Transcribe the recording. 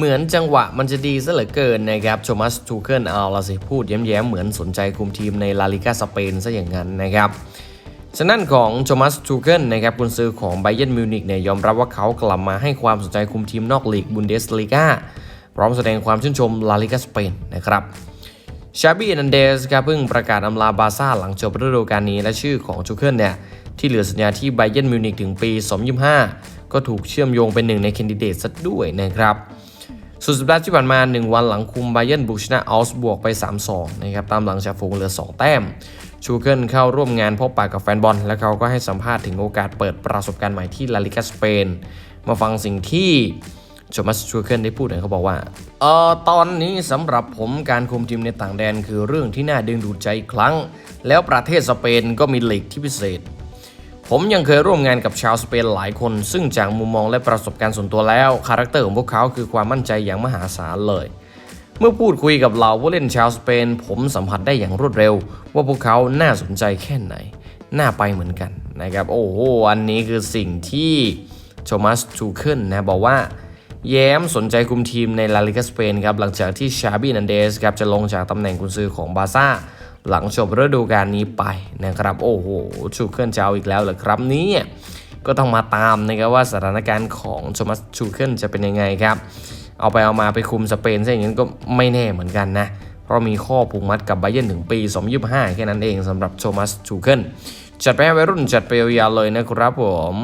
เหมือนจังหวะมันจะดีซะเหลือเกินนะครับโทมัสทูเคิลเอาละสิพูดแย้มๆ เหมือนสนใจคุมทีมในลาลิกาสเปนซะอย่างนั้นนะครับฉะนั้นของโทมัสทูเคิลนะครับกุนซือของไบเยนมิวนิกเนี่ยยอมรับว่าเขากลับมาให้ความสนใจคุมทีมนอกลีกบุนเดสลีกาพร้อมแสดงความชื่นชมลาลิกาสเปนนะครับชาบีนันเดสครับเพิ่งประกาศอำลาบาซ่าหลังจบฤดูกาลนี้และชื่อของจูเคิลเนี่ยที่เหลือสัญญาที่ไบเยนมิวนิกถึงปี 2025 ก็ถูกเชื่อมโยงเป็นหนึ่งในแคนดิเดตซะด้วยนะครับ สุดสัปดาห์ที่ผ่านมา 1 วันหลังคุมไบเยนบุกชนะอัลส์บวกไป 3-2 นะครับ ตามหลังจากฝูงเหลือ 2 แต้ม ชูเคิลเข้าร่วมงานพบปะกับแฟนบอล และเขาก็ให้สัมภาษณ์ถึงโอกาสเปิดประสบการณ์ใหม่ที่ลาลิกาสเปน มาฟังสิ่งที่โจมัสชูเคิลได้พูดหน่ยเขาบอกว่า เอ่อ ตอนนี้สำหรับผมการคุมทีมในต่างแดนคือเรื่องที่น่าดึงดูดใจอีกครั้ง แล้วประเทศสเปนก็มีลีกที่พิเศษ ผมยังเคยร่วมงานกับชาวสเปนหลายคน ซึ่งจากมุมมองและประสบการณ์ส่วนตัวแล้ว คาแรคเตอร์ของพวกเขาคือความมั่นใจอย่างมหาศาลเลย เมื่อพูดคุยกับเหล่าผู้เล่นชาวสเปน ผมสัมผัสได้อย่างรวดเร็ว ว่าพวกเขาน่าสนใจแค่ไหน น่าไปเหมือนกันนะครับ โอ้โห อันนี้คือสิ่งที่โทมัสทูเคิลนะบอกว่าแย้มสนใจคุมทีมในลาลิกาสเปนครับหลังจากที่ชาบีนันเดสครับจะลงจากตำแหน่งกุนซือของบาซ่า หลังจบฤดูกาลนี้ไปนะครับ โอ้โหชูเคิลจะเอาอีกแล้วเหรอครับนี้ก็ต้องมาตามนะครับว่าสถานการณ์ของโทมัสชูเคิลจะเป็นยังไงครับ เอาไปเอามาไปคุมสเปนซะอย่างนั้นก็ไม่แน่เหมือนกันนะ เพราะมีข้อผูกมัดกับไบเย r n ถึงปี2025แค่นั้นเองสำหรับโทมัสชูเคิลจัดไปให้วัยรุ่นจัดไปยาวเลยนะครับผม